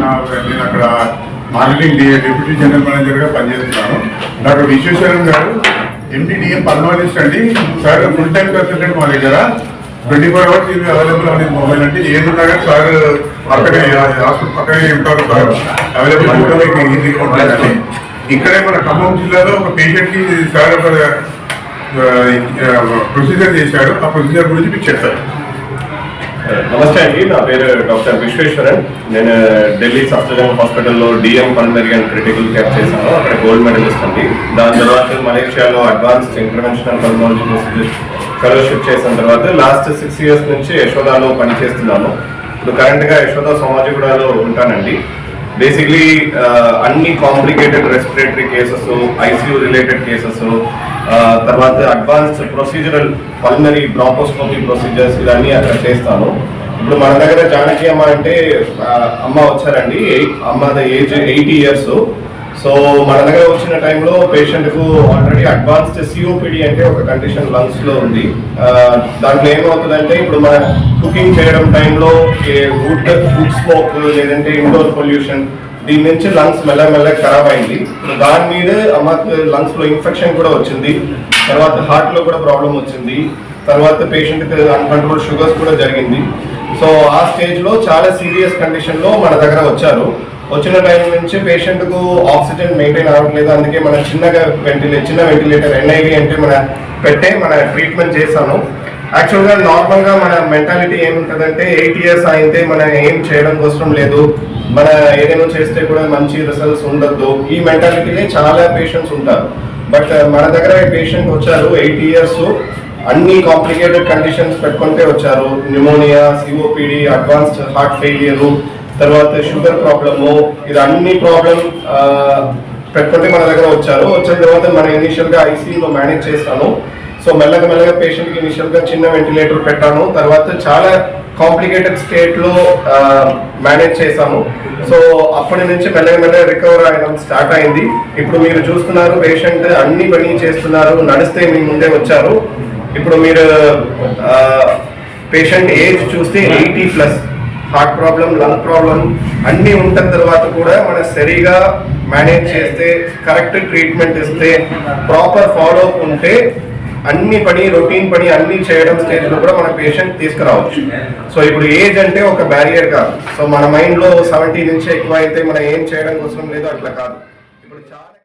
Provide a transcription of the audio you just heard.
నా నేను అక్కడ మార్కెటింగ్ డిప్యూటీ జనరల్ మేనేజర్గా పనిచేస్తున్నాను. డాక్టర్ విశ్వేశ్వరం గారు ఎండిడిఎం పల్మాలిస్ట్ అండి. సార్ ఫుల్ టైం కన్సల్టెంట్ మా దగ్గర ట్వంటీ ఫోర్ అవర్స్ ఇది అవైలబుల్ అనేది మొబైల్ అంటే ఏది ఉన్నా కానీ సార్ పక్కనే హాస్పిటల్ పక్కనే ఉంటారు సార్. అవైలబుల్ ఈజీగా ఉంటుందండి ఇక్కడే మన ఖమ్మం జిల్లాలో ఒక పేషెంట్కి సార్ ఒక ప్రొసీజర్ చేశారు. ఆ ప్రొసీజర్ గురించి మీకు చెప్తారు నమస్తే అండి. నా పేరు డాక్టర్ విశ్వేశ్వరన్. నేను ఢిల్లీ సఫ్దర్జంగ్ హాస్పిటల్లో DM pulmonary and critical care చేశాను. అక్కడ గోల్డ్ మెడలిస్ట్ అండి. దాని తర్వాత మలేషియాలో అడ్వాన్స్డ్ ఇంటర్వెన్షనల్ పల్మాలజీ ఫెలోషిప్ చేసిన తర్వాత లాస్ట్ సిక్స్ ఇయర్స్ నుంచి యశోదాలో పనిచేస్తున్నాను. ఇప్పుడు కరెంట్గా యశోద సోమాజిగూడలో ఉంటానండి. బేసిక్లీ uh, అన్ని complicated respiratory cases ICU related cases తర్వాత advanced procedural pulmonary bronchoscopy procedures ఇవన్నీ అక్కడ చేస్తాను. ఇప్పుడు మన దగ్గర జానకి అమ్మ అంటే అమ్మ వచ్చారండి. అమ్మ ఏజ్ ఎయిటీ ఇయర్స్ సో మన దగ్గర వచ్చిన టైంలో పేషెంట్కు ఆల్రెడీ అడ్వాన్స్డ్ సిఓపిడి అంటే ఒక కండిషన్ లంగ్స్లో ఉంది. దాంట్లో ఏమవుతుందంటే ఇప్పుడు మన కుకింగ్ చేయడం టైంలో వుడ్ ఫుడ్ స్మోక్ లేదంటే ఇండోర్ పొల్యూషన్ దీని నుంచి లంగ్స్ మెల్లమెల్ల ఖరాబ్ అయింది. దాని మీద మాకు లంగ్స్లో ఇన్ఫెక్షన్ కూడా వచ్చింది. తర్వాత హార్ట్లో కూడా ప్రాబ్లం వచ్చింది. తర్వాత పేషెంట్కి అన్కంట్రోల్ షుగర్స్ కూడా జరిగింది. సో ఆ స్టేజ్లో చాలా సీరియస్ కండిషన్లో మన దగ్గర వచ్చారు. వచ్చిన టైం నుంచి పేషెంట్కు ఆక్సిజన్ మెయింటైన్ అవ్వట్లేదు. అందుకే మన చిన్నగా వెంటిలే చిన్న వెంటిలేటర్ ఎన్ఐవి అంటే మన పెట్టే మన ట్రీట్మెంట్ చేశాను. యాక్చువల్గా నార్మల్గా మన మెంటాలిటీ ఏముంటుందంటే ఎయిట్ ఇయర్స్ అయితే మన ఏం చేయడం అవసరం లేదు. మన ఏదైనా చేస్తే కూడా మంచి రిజల్ట్స్ ఉండద్దు. ఈ మెంటాలిటీలే చాలా పేషెంట్స్ ఉంటారు. బట్ uh, మన దగ్గర పేషెంట్ వచ్చారు ఎయిట్ ఇయర్స్ అన్ని కాంప్లికేటెడ్ కండిషన్స్ పెట్టుకుంటే వచ్చారు. Pneumonia COPD advanced heart failure తర్వాత షుగర్ ప్రాబ్లము ఇది అన్ని ప్రాబ్లం పెట్టుకుంటే మన దగ్గర వచ్చారు. వచ్చిన తర్వాత మన ఇనీషియల్గా ఐసీయూలో మేనేజ్ చేస్తాను సో మెల్లగా మెల్లగా పేషెంట్ ఇనీషియల్గా చిన్న వెంటిలేటర్ పెట్టాను. తర్వాత చాలా కాంప్లికేటెడ్ స్టేట్లో మేనేజ్ చేశాము సో అప్పటి నుంచి మెల్లగా మెల్లగా రికవర్ అవ్వడం స్టార్ట్ అయింది. ఇప్పుడు మీరు చూస్తున్నారు పేషెంట్ అన్ని పని చేస్తున్నారు. నడిస్తే మీ ముందే వచ్చారు. ఇప్పుడు మీరు పేషెంట్ ఏజ్ చూస్తే eighty plus heart problem lung problem అన్నీ ఉన్న తర్వాత కూడా మనం సరిగా మేనేజ్ చేస్తే కరెక్ట్ ట్రీట్మెంట్ ఇస్తే ప్రాపర్ ఫాలో అప్ ఉంటే అన్ని పని రొటీన్ పని అన్ని చేయడం స్టేజ్లో కూడా మన పేషెంట్ తీసుకురావచ్చు. సో ఇప్పుడు ఏజ్ అంటే ఒక బ్యారియర్ కాదు. సో మన మైండ్లో సెవెంటీ నుంచి ఎక్కువ అయితే మనం ఏం చేయడం కోసం లేదో అట్లా కాదు. ఇప్పుడు చాలా